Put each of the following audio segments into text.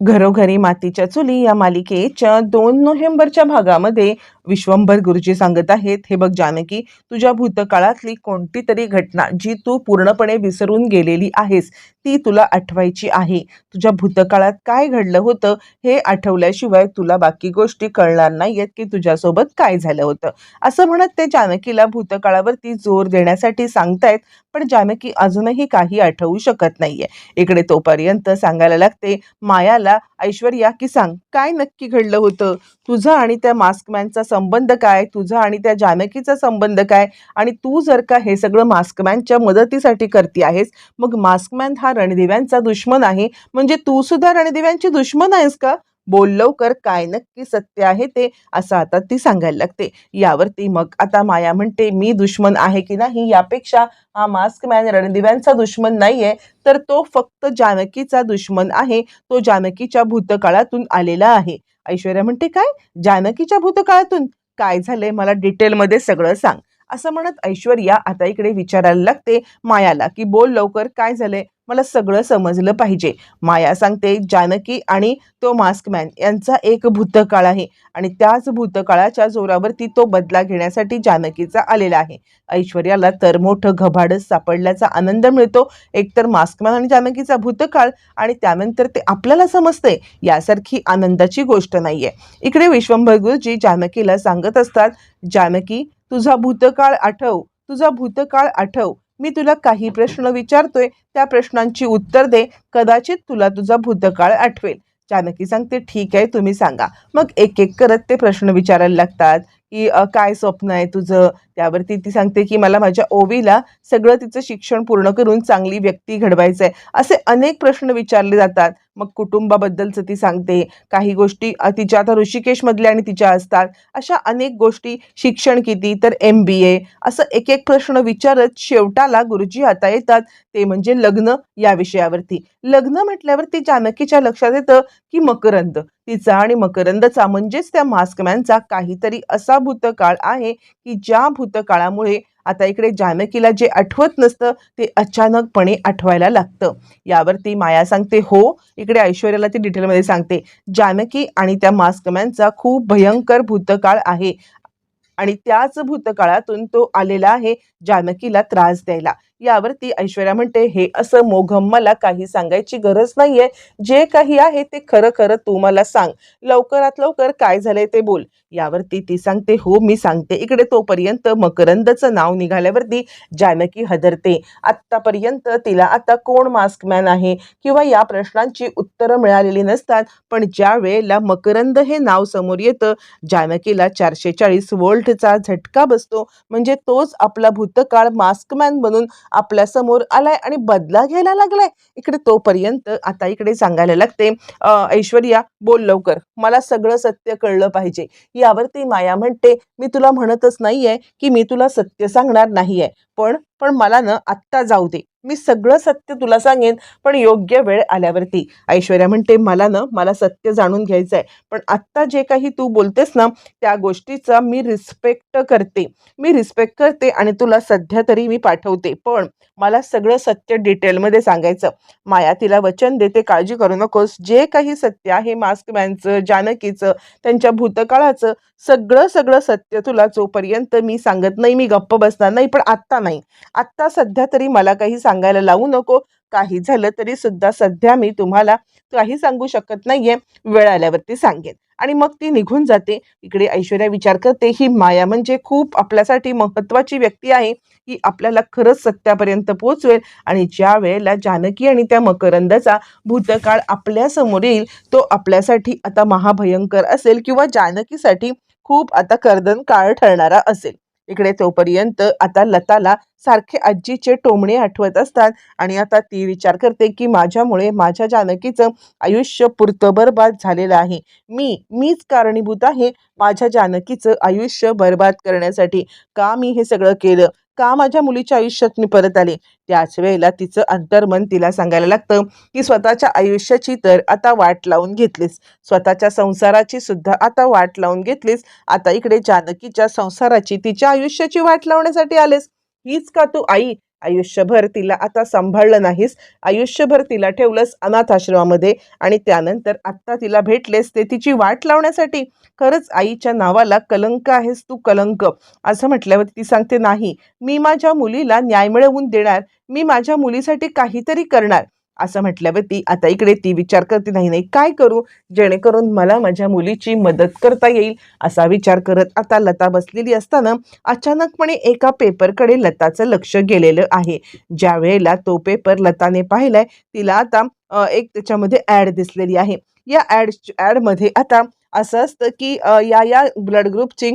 घरोघरी मातीच्या चुली या मालिकेच्या दोन नोव्हेंबरच्या भागामध्ये विश्वंभर गुरुजी सांगत आहेत हे बघ जानकी तुझ्या भूतकाळातली कोणती तरी घटना जी तू पूर्णपणे विसरून गेलेली आहेस ती तुला आठवायची आहे. तुझ्या भूतकाळात काय घडलं होतं हे आठवल्याशिवाय तुला बाकी गोष्टी कळणार नाहीयेत की तुझ्यासोबत काय झालं होतं. असं म्हणत ते जानकीला भूतकाळावरती जोर देण्यासाठी सांगतायत पण जानकी अजूनही काही आठवू शकत नाहीये. इकडे तोपर्यंत सांगायला लागते मायाला ऐश्वर्या की सांग काय नक्की घडलं होतं? तुझं आणि त्या मास्कमॅनचा संबंध काय? तुझा आणि त्या जानकीचा संबंध काय? आणि तू जर का हे सगळं मास्कमॅनच्या मदतीसाठी करते आहेस मग मास्कमॅन हा रणदिव्यांचा दुश्मन आहे. म्हणजे तू सुद्धा रणदिव्यांची दुश्मन आहेस का? बोल लवकर काय नक्की सत्य आहे ते असं आता ती सांगायला लागते. यावरती मग आता माया म्हणते मी दुश्मन आहे की नाही यापेक्षा हा मास्क मॅन रणदिव्यांचा दुश्मन नाहीये तर तो फक्त जानकीचा दुश्मन आहे. तो जानकीच्या भूतकाळातून आलेला आहे. ऐश्वर्या म्हणते काय? जानकीच्या भूतकाळातून? काय झालंय? मला डिटेलमध्ये सगळं सांग. असं म्हणत ऐश्वर्या आता इकडे विचारायला लागते मायाला की बोल लवकर काय झालंय? मला सगळं समजलं पाहिजे. माया सांगते जानकी आणि तो मास्कमॅन यांचा एक भूतकाळ आहे आणि त्याच भूतकाळाच्या जोरावरती तो बदला घेण्यासाठी जानकीचा आलेला आहे. ऐश्वर्याला तर मोठं घबाडच सापडल्याचा आनंद मिळतो. एकतर मास्कमॅन आणि जानकीचा भूतकाळ आणि त्यानंतर ते आपल्याला समजते यासारखी आनंदाची गोष्ट नाहीये. इकडे विश्वंभर गुरुजी जानकीला सांगत असतात जानकी तुझा भूतकाळ आठव तुझा भूतकाळ आठव मी तुला काही प्रश्न विचारतोय त्या प्रश्नांची उत्तर दे. कदाचित तुला तुझा भूतकाळ आठवेल. जानकी सांगते ठीक आहे तुम्ही सांगा. मग एक एक करत ते प्रश्न विचारायला लागतात की काय स्वप्न आहे तुझं? त्यावरती ती सांगते की मला माझ्या ओवीला सगळं तिचं शिक्षण पूर्ण करून चांगली व्यक्ती घडवायचं आहे असे अनेक प्रश्न विचारले जातात. मग कुटुंबाबद्दलचं ती सांगते. काही गोष्टी तिच्या आता ऋषिकेशमधल्या आणि तिच्या असतात. अशा अनेक गोष्टी शिक्षण किती तर एम बी ए असं एक एक प्रश्न विचारत शेवटाला गुरुजी आता येतात. ते म्हणजे लग्न या विषयावरती. लग्न म्हटल्यावरती जानकीच्या लक्षात येतं की मकरंद. तिचा आणि मकरंदचा म्हणजेच त्या मास्कमॅनचा काहीतरी असा भूतकाळ आहे की ज्या भूतकाळामुळे आता इकडे जानकीला जे आठवत नसतं ते अचानकपणे आठवायला लागतं. यावरती माया सांगते हो इकडे ऐश्वर्याला ती डिटेलमध्ये सांगते जानकी आणि त्या मास्कमॅनचा खूप भयंकर भूतकाळ आहे आणि त्याच भूतकाळातून तो आलेला आहे जानकीला त्रास द्यायला. यावरती ऐश्वर्या म्हणते हे असं मोघम मला काही सांगायची गरज नाहीये. जे काही आहे ते खरं खरं तू मला सांग. लवकरात लवकर काय झालंय ते बोल. यावरती ती सांगते हो मी सांगते. इकडे तोपर्यंत मकरंदचं नाव निघाल्यावरती जानकी हदरते. आत्तापर्यंत तिला आता कोण मास्कमॅन आहे? किंवा या प्रश्नांची उत्तरं मिळालेली नसतात. पण ज्या वेळेला मकरंद हे नाव समोर येतं जानकीला चारशे चाळीस वोल्टचा झटका बसतो. म्हणजे तोच आपला भूतकाळ मास्कमॅन बनून आपल्यासमोर आलाय आणि बदला घ्यायला लागलाय. इकडे तोपर्यंत आता इकडे सांगायला लागते ऐश्वर्या बोल लवकर. मला सगळं सत्य कळलं पाहिजे. यावरती माया म्हणते मी तुला म्हणतच नाहीये की मी तुला सत्य सांगणार नाहीये. पण पण मला ना आत्ता जाऊ दे. मी सगळं सत्य तुला सांगेन पण योग्य वेळ आल्यावरती. ऐश्वर्या म्हणते मला ना मला सत्य जाणून घ्यायचं आहे पण आत्ता जे काही तू बोलतेस ना त्या गोष्टीचा मी रिस्पेक्ट करते. मी रिस्पेक्ट करते आणि तुला सध्या तरी मी पाठवते. पण मला सगळं सत्य डिटेलमध्ये सांगायचं. माया तिला वचन देते काळजी करू नकोस. जे काही सत्य आहे मास्कमॅनचं जानकीचं त्यांच्या भूतकाळाचं सगळं सगळं सत्य तुला जोपर्यंत मी सांगत नाही मी गप्प बसणार नाही पण आत्ता नाही. आत्ता सध्या तरी मला काही सांगायला लावू नको. काही झालं तरी सुद्धा सध्या मी तुम्हाला काही सांगू शकत नाहीये. वेळ आल्यावरती सांगेन. आणि मग ती निघून जाते. इकडे ऐश्वर्या विचार करते ही माया म्हणजे खूप आपल्यासाठी महत्वाची व्यक्ती आहे. ही आपल्याला खरंच सत्यापर्यंत पोहोचवेल आणि ज्या वेळेला जानकी आणि त्या मकरंदाचा भूतकाळ आपल्यासमोर येईल तो आपल्यासाठी आता महाभयंकर असेल किंवा जानकीसाठी खूप आता कर्दन काळ ठरणारा असेल. इकडे तोपर्यंत आता लताला सारखे आजीचे टोमणे आठवत असतात. आणि आता ती विचार करते की माझ्यामुळे माझ्या जानकीचं आयुष्य पुरतं बरबाद झालेलं आहे. मी मीच कारणीभूत आहे माझ्या जानकीचं आयुष्य बरबाद करण्यासाठी. का मी हे सगळं केलं? का माझ्या मुलीच्या आयुष्यात मी परत आले? त्याच वेळेला तिचं अंतर्मन तिला सांगायला लागतं की स्वतःच्या आयुष्याची तर आता वाट लावून घेतलीस. स्वतःच्या संसाराची सुद्धा आता वाट लावून घेतलीस. आता इकडे जानकीच्या संसाराची तिच्या आयुष्याची वाट लावण्यासाठी आलेस. हीच का तू आई? आयुष्यभर तिला आता सांभाळलं नाहीस. आयुष्यभर तिला ठेवलंस अनाथ आश्रमामध्ये आणि त्यानंतर आत्ता तिला भेटलेस ते तिची वाट लावण्यासाठी. खरंच आईच्या नावाला कलंक आहेस तू कलंक. असं म्हटल्यावर ती सांगते नाही मी माझ्या मुलीला न्याय मिळवून देणार. मी माझ्या मुलीसाठी काहीतरी करणार. असं म्हटल्यावर ती आता इकडे ती विचार करते नाही नाही काय करू? जेणेकरून मला माझ्या मुलीची मदत करता येईल. असा विचार करत आता लता बसलेली असताना अचानकपणे एका पेपरकडे लताचं लक्ष गेलेलं आहे. ज्या वेळेला तो पेपर लताने पाहिलाय तिला आता एक त्याच्यामध्ये ॲड दिसलेली आहे. या ॲड ॲडमध्ये आता असं असतं की या या ब्लड ग्रुपची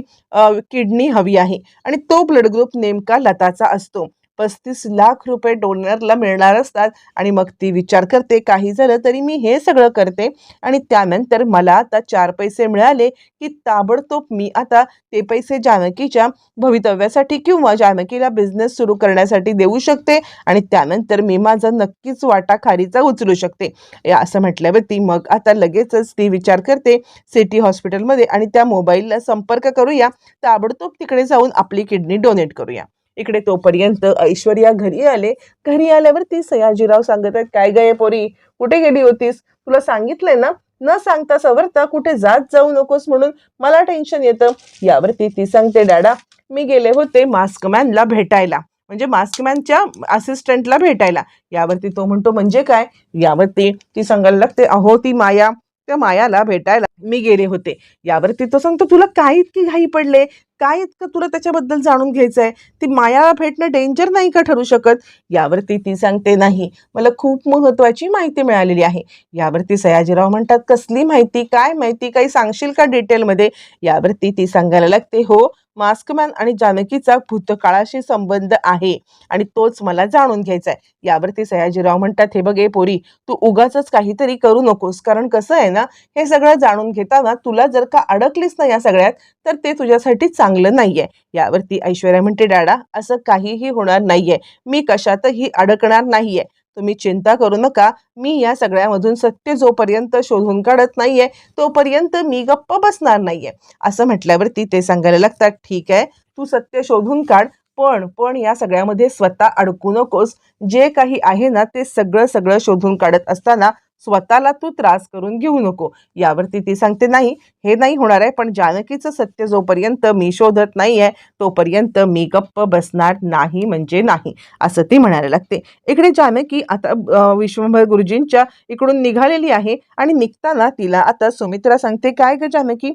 किडनी हवी आहे आणि तो ब्लड ग्रुप नेमका लताचा असतो. पस्तीस लाख रुपये डोनरला मिळणार असतात. आणि मग ती विचार करते काही झालं तरी मी हे सगळं करते. आणि त्यानंतर मला आता चार पैसे मिळाले की ताबडतोब मी आता ते पैसे जानकीच्या भवितव्यासाठी किंवा जानकीला बिझनेस सुरू करण्यासाठी देऊ शकते. आणि त्यानंतर मी माझा नक्कीच वाटा खारीचा उचलू शकते. या असं म्हटल्यावरती मग आता लगेचच ती विचार करते सिटी हॉस्पिटलमध्ये. आणि त्या मोबाईलला संपर्क करूया. ताबडतोब तिकडे जाऊन आपली किडनी डोनेट करूया. इकडे तोपर्यंत ऐश्वर्या घरी आले. घरी आल्यावरती सयाजीराव सांगत आहेत काय गये पोरी? कुठे गेली होतीस? तुला सांगितलंय ना? न सांगता सवरता कुठे जात जाऊ नकोस म्हणून मला टेन्शन येतं. यावरती ती सांगते डॅडा मी गेले होते मास्कमॅनला भेटायला. म्हणजे मास्कमॅनच्या असिस्टंटला भेटायला. यावरती तो म्हणतो म्हणजे काय? यावरती ती सांगायला लागते अहो ती माया. त्या मायाला भेटायला मी गेले होते. यावरती तो सांगतो तुला काय इतकी घाई पडले? काय इतकं तुला त्याच्याबद्दल जाणून घ्यायचं आहे ती माया भेटणं डेंजर नाही का ठरू शकत? यावरती ती सांगते नाही. मला खूप महत्त्वाची माहिती मिळालेली आहे. यावरती सयाजीराव म्हणतात कसली माहिती? काय माहिती? काही सांगशील का डिटेलमध्ये यावरती ती सांगायला लागते हो मास्कमॅन आणि जानकीचा भूतकाळाशी संबंध आहे. आणि तोच मला जाणून घ्यायचा आहे यावरती सयाजीराव म्हणतात हे बघ ए पोरी तू उगाच काहीतरी करू नकोस. कारण कसं आहे ना हे सगळं जाणून घेताना तुला जर का अडकलीस ना या सगळ्यात तर ते तुझ्यासाठी चांगलं नाहीये. यावरती ऐश्वर्या म्हणते डॅडा असं काहीही होणार नाहीये. मी कशातही अडकणार नाहीये. तुम्ही चिंता करू नका. मी या सगळ्यामधून सत्य जोपर्यंत शोधून काढत नाहीये तोपर्यंत मी गप्प बसणार नाहीये. असं म्हटल्यावरती ते सांगायला लागतात ठीक आहे तू सत्य शोधून काढ पण पण या सगळ्यामध्ये स्वतः अडकू नकोस. जे काही आहे ना ते सगळं सगळं शोधून काढत असताना स्वतःला तू त्रास करून घेऊ नको. यावरती ती सांगते नाही हे नाही होणार आहे पण जानकीचं सत्य जोपर्यंत मी शोधत नाही आहे तोपर्यंत मी गप्प बसणार नाही म्हणजे नाही असं ती म्हणायला लागते. इकडे जानकी आता विश्वंभर गुरुजींच्या इकडून निघालेली आहे आणि निघताना तिला आता सुमित्रा सांगते काय ग जानकी?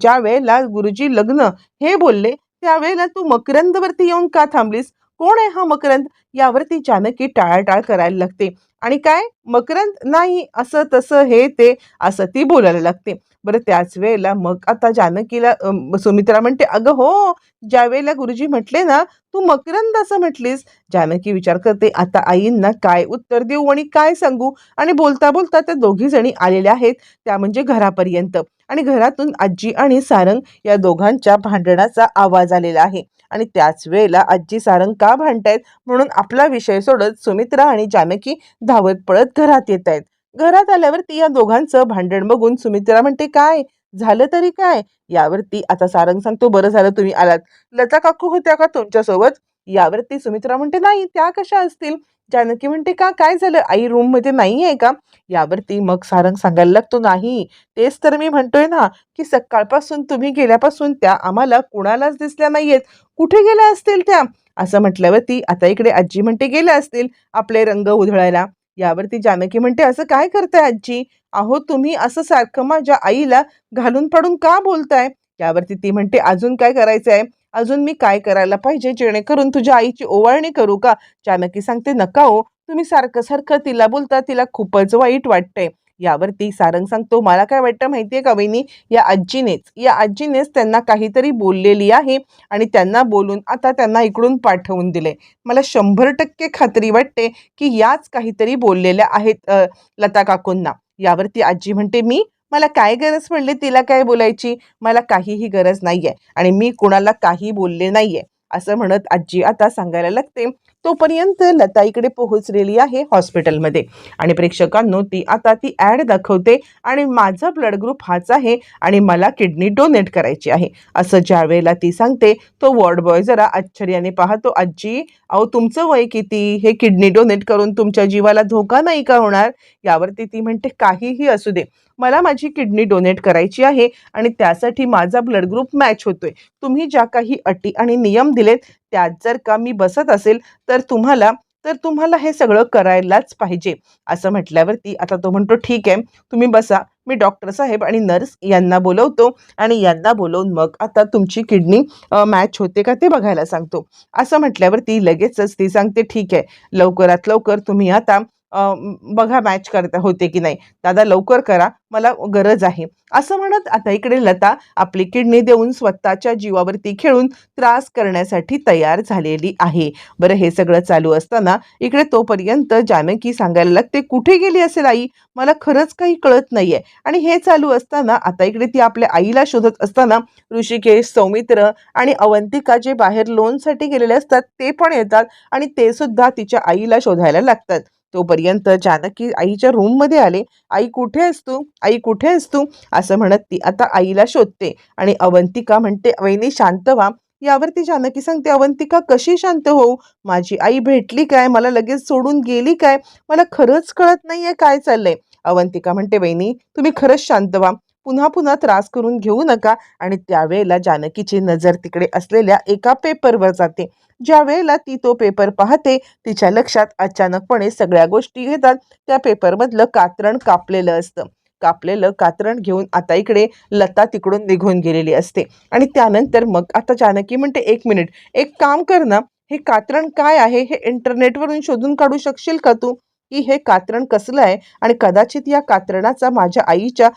ज्या वेळेला गुरुजी लग्न हे बोलले त्यावेळेला तू मकरंदवरती येऊन का थांबलीस? कोण आहे हा मकरंद? यावरती जानकी टाळाटाळ करायला लागते. आणि काय? मकरंद नाही असं तसं हे ते असं ती बोलायला लागते. बरं त्याच वेळेला मग आता जानकीला सुमित्रा म्हणते अगं हो ज्या वेळेला गुरुजी म्हटले ना तू मकरंद असं म्हटलीस. जानकी विचार करते आता आईंना काय उत्तर देऊ आणि काय सांगू? आणि बोलता बोलता त्या दोघी जणी आलेल्या आहेत त्या म्हणजे घरापर्यंत. आणि घरातून आजी आणि सारंग या दोघांच्या भांडणाचा आवाज आलेला आहे. आणि त्याच वेळेला आजी सारंग का भांडतायत म्हणून आपला विषय सोडत सुमित्रा आणि जानकी धावत पळत घरात येत आहेत घरात आल्यावरती या दोघांचं भांडण बघून सुमित्रा म्हणते काय? झालं तरी काय? यावरती आता सारंग सांगतो बरं झालं तुम्ही आलात. लता काकू होत्या का तुमच्यासोबत? यावरती सुमित्रा म्हणते नाही त्या कशा असतील? जानकी म्हणते का काय झालं? आई रूममध्ये नाही आहे का? यावरती मग सारंग सांगायला लागतो नाही तेच तर मी म्हणतोय ना की सकाळपासून तुम्ही गेल्यापासून त्या आम्हाला कुणालाच दिसल्या नाहीयेत. कुठे गेल्या असतील त्या? असं म्हटल्यावरती आता इकडे आजी म्हणते गेल्या असतील आपले रंग उधळायला. यावरती जानकी म्हणते असं काय करताय आजी? अहो तुम्ही असं सारखं माझ्या आईला घालून पाडून का बोलताय? यावरती ती म्हणते अजून काय करायचं आहे अजून मी काय करायला पाहिजे? जेणेकरून तुझ्या आईची ओवाळणी करू का? जानकी सांगते नका हो. तुम्ही सारखं सारखं तिला बोलता तिला खूपच वाईट वाटतंय. यावरती सारंग सांगतो मला काय वाटतं माहितीये का वहिनी? या आजीनेच या आजीनेच त्यांना काहीतरी बोललेली आहे आणि त्यांना बोलून आता त्यांना इकडून पाठवून दिले मला शंभर टक्के खात्री वाटते की याच काहीतरी बोललेल्या आहेत लता काकूंना. यावरती आजी म्हणते मी मला काय गरज पडली तिला काय बोलायची? मला काहीही गरज नाहीये आणि मी कुणाला काही बोलले नाहीये असं म्हणत आजी आता सांगायला लागते. तोपर्यंत लता इकडे पोहोचलेली आहे हॉस्पिटलमध्ये आणि प्रेक्षकांनो ती आता ती ॲड दाखवते आणि माझा ब्लड ग्रुप हाच आहे आणि मला किडनी डोनेट करायची आहे असं ज्यावेळेला ती सांगते तो वॉर्ड बॉय जरा आश्चर्याने पाहतो आजी अहो तुमचं वय किती? हे किडनी डोनेट करून तुमच्या जीवाला धोका नाही का होणार? यावरती ती म्हणते काहीही असू दे मला माझी किडनी डोनेट करायची आहे आणि त्यासाठी माझा ब्लड ग्रुप मॅच होतोय. तुम्ही ज्या काही अटी आणि नियम दिलेत त्यात जर का मी बसत असेल तर तुम्हाला तर तुम्हाला हे सगळं करायलाच पाहिजे. असं म्हटल्यावरती आता तो म्हणतो ठीक आहे तुम्ही बसा. मी डॉक्टर साहेब आणि नर्स यांना बोलवतो आणि यांना बोलवून मग आता तुमची किडनी मॅच होते का ते बघायला सांगतो. असं म्हटल्यावरती लगेचच ती सांगते ठीक आहे लवकरात लवकर तुम्ही आता बघा मॅच करता होते की नाही. दादा लवकर करा मला गरज आहे. असं म्हणत आता इकडे लता आपली किडनी देऊन स्वतःच्या जीवावरती खेळून त्रास करण्यासाठी तयार झालेली आहे. बरं हे सगळं चालू असताना इकडे तोपर्यंत जानकी सांगायला लागते कुठे गेली असेल आई? मला खरंच काही कळत नाहीये. आणि हे चालू असताना आता इकडे ती आपल्या आईला शोधत असताना ऋषिकेश सौमित्र आणि अवंतिका जे बाहेर लोनसाठी गेलेले असतात ते पण येतात आणि ते सुद्धा तिच्या आईला शोधायला लागतात. तोपर्यंत जानकी आईच्या रूममध्ये आले. आई कुठे आहेस तू? आई कुठे आहेस तू? असं म्हणत ती आता आईला शोधते. आणि अवंतिका म्हणते वहिनी शांत व्हा. यावरती जानकी सांगते अवंतिका कशी शांत होऊ? माझी आई भेटली काय? मला लगेच सोडून गेली काय? मला खरंच कळत नाहीये काय चाललंय. अवंतिका म्हणते वहिनी तुम्ही खरंच शांत व्हा. पुन्हा पुन्हा त्रास करून घेऊ नका. आणि त्यावेळेला जानकीची नजर तिकडे असलेल्या एका पेपरवर जाते. ज्या वेळेला ती तो पेपर पाहते तिच्या लक्षात अचानकपणे सगळ्या गोष्टी येतात. त्या पेपरमधलं कात्रण कापलेलं असतं. कापलेलं कात्रण घेऊन आता इकडे लता तिकडून निघून गेलेली असते. आणि त्यानंतर मग आता जानकी म्हणते एक मिनिट एक काम कर ना हे कात्रण काय आहे? हे इंटरनेटवरून शोधून काढू शकशील का तू? की हे कात्रण कसलं आहे? आणि कदाचित या कात्रणाचा माझ्या आईच्या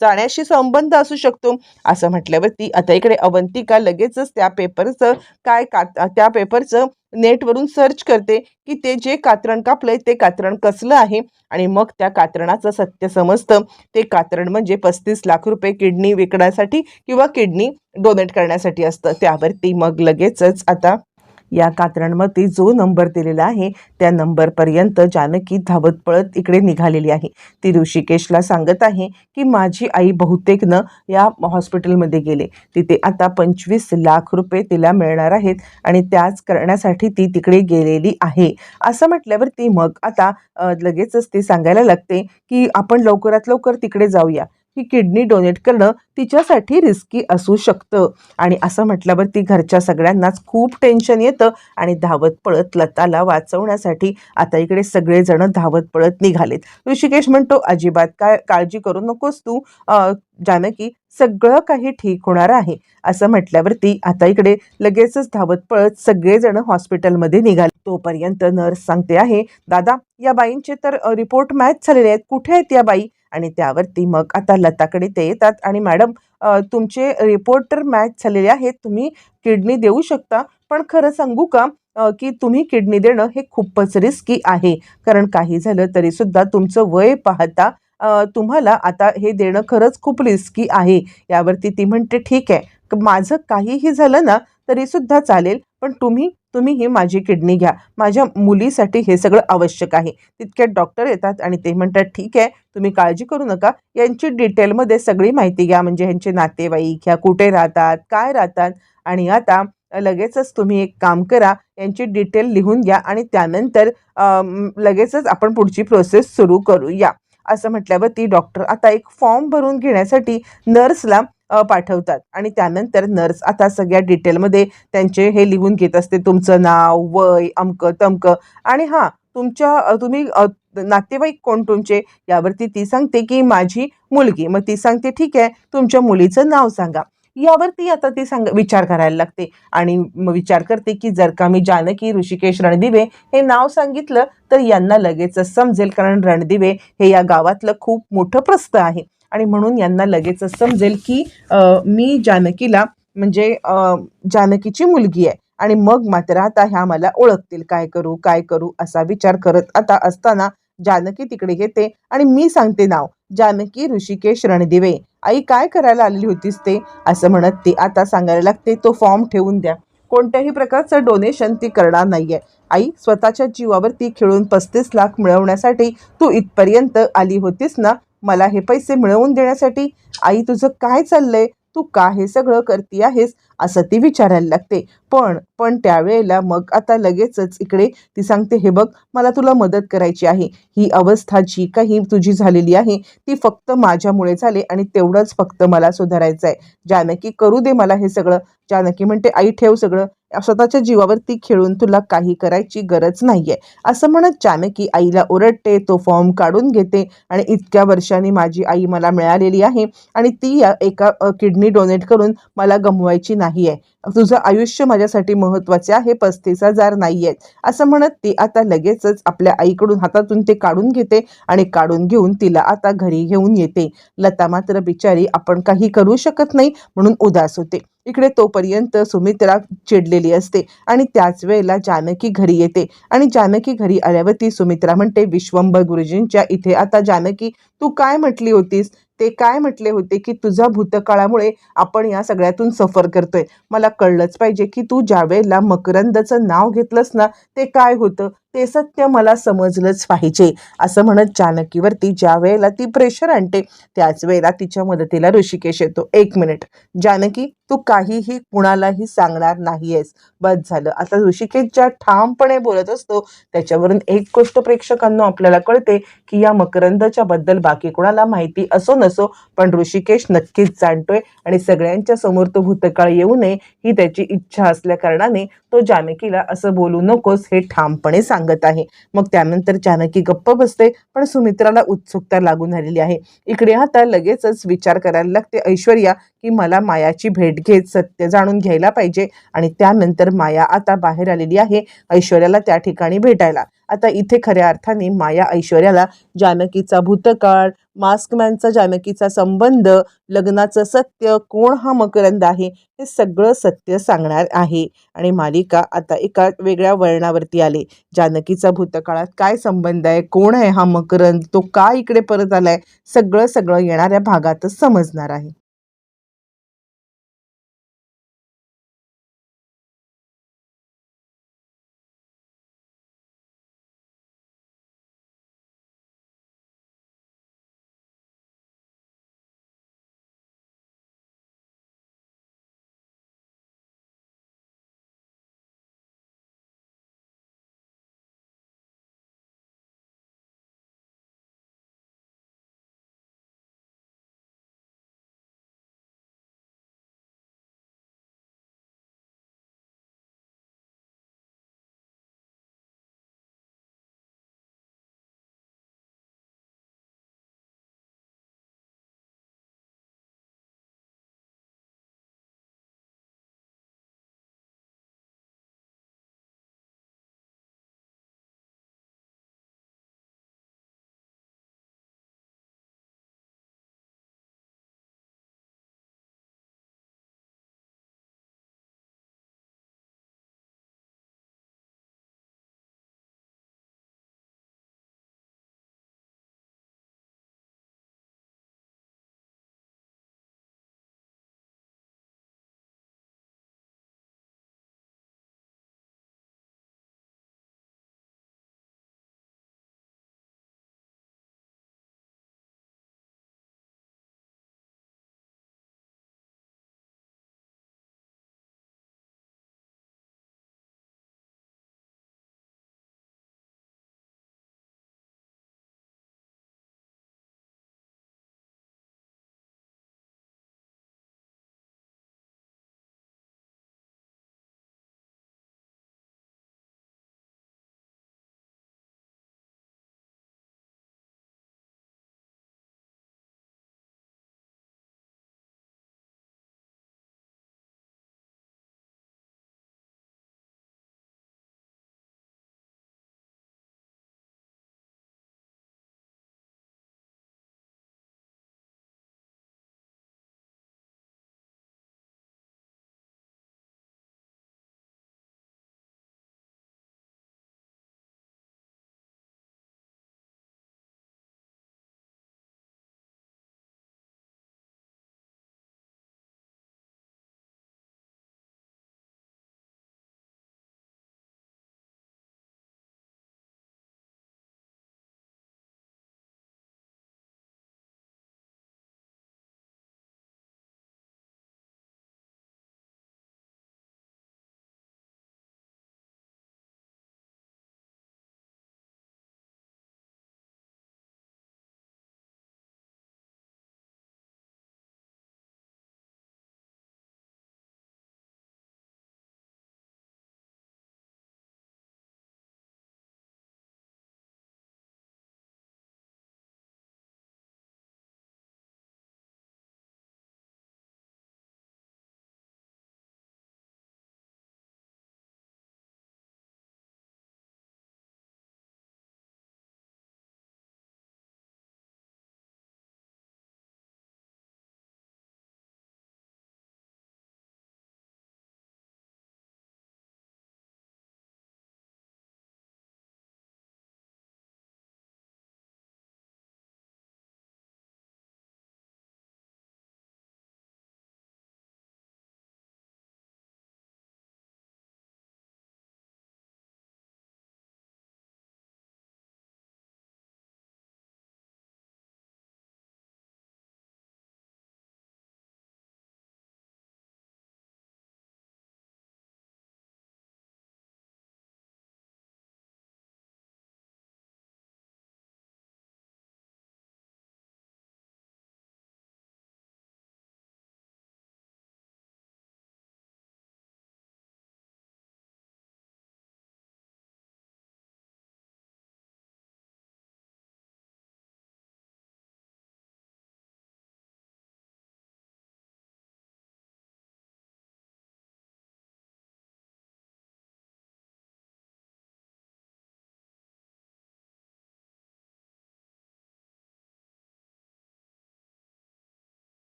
जाण्याशी संबंध असू शकतो. असं म्हटल्यावरती आता इकडे अवंतिका लगेचच त्या पेपरचं काय का त्या पेपरचं नेटवरून सर्च करते की ते जे कात्रण कापलंय ते कात्रण कसलं आहे? आणि मग त्या कात्रणाचं सत्य समजतं. ते कात्रण म्हणजे पस्तीस लाख रुपये किडनी विकण्यासाठी किंवा किडनी डोनेट करण्यासाठी असतं. त्यावरती मग लगेचच आता या कात्रणमध्ये जो नंबर दिलेला आहे त्या नंबरपर्यंत जानकी धावत पळत इकडे निघालेली आहे. ती ऋषिकेशला सांगत आहे की माझी आई बहुतेक न या हॉस्पिटलमध्ये गेले. तिथे आता पंचवीस लाख रुपये तिला मिळणार आहेत आणि त्याच करण्यासाठी ती तिकडे गेलेली आहे. असं म्हटल्यावर ती मग आता लगेचच ती सांगायला लागते की आपण लवकरात लवकर तिकडे जाऊया. ही किडनी डोनेट करणं तिच्यासाठी रिस्की असू शकतं. आणि असं म्हटल्यावर ती घरच्या सगळ्यांनाच खूप टेन्शन येतं आणि धावत पळत लताला वाचवण्यासाठी आता इकडे सगळेजण धावत पळत निघालेत. ऋषिकेश म्हणतो अजिबात काय काळजी करू नकोस तू. जानकी सगळं काही ठीक होणार आहे. असं म्हटल्यावरती आता इकडे लगेचच धावत पळत सगळेजण हॉस्पिटलमध्ये निघाले. तोपर्यंत नर्स सांगते आहे दादा या बाईंचे तर रिपोर्ट मॅच झालेले आहेत. कुठे आहेत या बाई? आणि त्यावरती मग आता लताकडे ते येतात आणि मॅडम तुमचे रिपोर्ट तर मॅच झालेले आहेत. तुम्ही किडनी देऊ शकता. पण खरं सांगू का की तुम्ही किडनी देणं हे खूपच रिस्की आहे. कारण काही झालं तरी सुद्धा तुमचं वय पाहता तुम्हाला आता हे देणं खरंच खूप रिस्की आहे. यावरती ती म्हणते ठीक आहे. माझं काहीही झालं ना तरी सुद्धा चालेल. पण तुम्ही तुम्ही ही माझी किडनी घ्या. माझ्या मुलीसाठी हे सगळं आवश्यक आहे. तितक्यात डॉक्टर येतात आणि ते म्हणतात ठीक आहे. तुम्ही काळजी करू नका. यांची डिटेलमध्ये सगळी माहिती घ्या. म्हणजे ह्यांचे नातेवाईक ह्या कुठे राहतात काय राहतात. आणि आता लगेचच तुम्ही एक काम करा. यांची डिटेल लिहून घ्या आणि त्यानंतर लगेचच आपण पुढची प्रोसेस सुरू करूया. असं म्हटल्यावर ती डॉक्टर आता एक फॉर्म भरून घेण्यासाठी नर्सला पाठवतात. आणि त्यानंतर नर्स आता सगळ्या डिटेलमध्ये त्यांचे हे लिहून घेत असते. तुमचं नाव वय अमकं तमकं. आणि हां तुमच्या तुम्ही नातेवाईक कोण तुमचे? यावरती ती सांगते की माझी मुलगी. मग ती सांगते ठीक आहे तुमच्या मुलीचं नाव सांगा. यावरती आता ती सांग विचार करायला लागते. आणि मग विचार करते की जर का मी जानकी ऋषिकेश रणदिवे हे नाव सांगितलं तर यांना लगेचच समजेल. कारण रणदिवे हे या गावातलं खूप मोठं प्रस्थ आहे. आणि म्हणून यांना लगेचच समजेल की मी जानकीला म्हणजे जानकीची मुलगी आहे. आणि मग मात्र आता ह्या मला ओळखतील. काय करू काय करू असा विचार करत आता असताना जानकी तिकडे येते आणि मी सांगते नाव. जानकी ऋषिकेश रणदिवे. आई काय करायला आलेली होतीस ते? असं म्हणत ती आता सांगायला लागते तो फॉर्म ठेवून द्या. कोणत्याही प्रकारचं डोनेशन ती करणार नाहीये. आई स्वतःच्या जीवावरती खेळून पस्तीस लाख मिळवण्यासाठी तू इथपर्यंत आली होतीस ना? मला हे पैसे मिळवून देण्यासाठी? आई तुझं काय चाललंय? तू का हे सगळं करती आहेस? असं ती विचारायला लागते. पण पण त्यावेळेला मग आता लगेचच इकडे ती सांगते हे बघ मला तुला मदत करायची आहे. ही अवस्था जी काही तुझी झालेली आहे ती फक्त माझ्यामुळे झाले आणि तेवढंच फक्त मला सुधारायचं आहे जानकी करू दे मला हे सगळं. जानकी म्हणते आई ठेव सगळं. स्वतःच्या जीवावरती खेळून तुला काही करायची गरज नाहीये. असं म्हणत जानकी आईला ओरडते तो फॉर्म काढून घेते आणि इतक्या वर्षांनी माझी आई मला मिळालेली आहे आणि ती या एका किडनी डोनेट करून मला गमवायची नाही आहे तुझं आयुष्य माझ्यासाठी महत्त्वाचे आहे पस्तीस हजार नाही आहेत असं म्हणत ती आता लगेचच आपल्या आईकडून हातातून ते काढून घेते आणि काढून घेऊन तिला आता घरी घेऊन येते. लता मात्र बिचारी आपण काही करू शकत नाही म्हणून उदास होते. इकडे तोपर्यंत सुमित्रा चिडलेली असते आणि त्याच वेळेला जानकी घरी येते. आणि जानकी घरी आल्यावरती सुमित्रा म्हणते विश्वंभर गुरुजींच्या इथे आता जानकी तू काय म्हटली होतीस? ते काय म्हटले होते की तुझ्या भूतकाळामुळे आपण या सगळ्यातून सफर करतोय. मला कळलंच पाहिजे की तू ज्या वेळेला मकरंदचं नाव घेतलंस ना ते काय होतं? ते सत्य मला समजलंच पाहिजे. असं म्हणत जानकीवरती ज्या वेळेला ती प्रेशर आणते त्याच वेळेला तिच्या मदतीला ऋषिकेश येतो. एक मिनिट जानकी तू काहीही कुणालाही सांगणार नाहीयेस. बस झालं. आता ऋषिकेश ज्या ठामपणे बोलत असतो त्याच्यावरून एक गोष्ट प्रेक्षकांना आपल्याला कळते की या मकरंदच्या बद्दल बाकी कुणाला माहिती असो नसो पण ऋषिकेश नक्कीच जाणतोय आणि सगळ्यांच्या समोर तो भूतकाळ येऊ नये ही त्याची इच्छा असल्या कारणाने तो जानकीला असं बोलू नकोस हे ठामपणे सांगत आहे. मग त्यानंतर जानकी गप्प बसते पण सुमित्राला उत्सुकता लागून आलेली आहे. इकडे आता लगेचच विचार करायला लागते ऐश्वर्या की मला मायाची भेट घेत सत्य जाणून घ्यायला पाहिजे आणि त्यानंतर माया आता बाहेर आलेली आहे ऐश्वर्याला त्या ठिकाणी भेटायला. आता इथे खऱ्या अर्थाने माया ऐश्वर्याला जानकीचा भूतकाळ मास्कमॅनचा जानकीचा संबंध लग्नाचं सत्य कोण हा मकरंद आहे हे सगळं सत्य सांगणार आहे. आणि मालिका आता एका वेगळ्या वळणावरती आले. जानकीचा भूतकाळात काय संबंध आहे? कोण आहे हा मकरंद? तो का इकडे परत आलाय? सगळं सगळं येणाऱ्या भागातच समजणार आहे.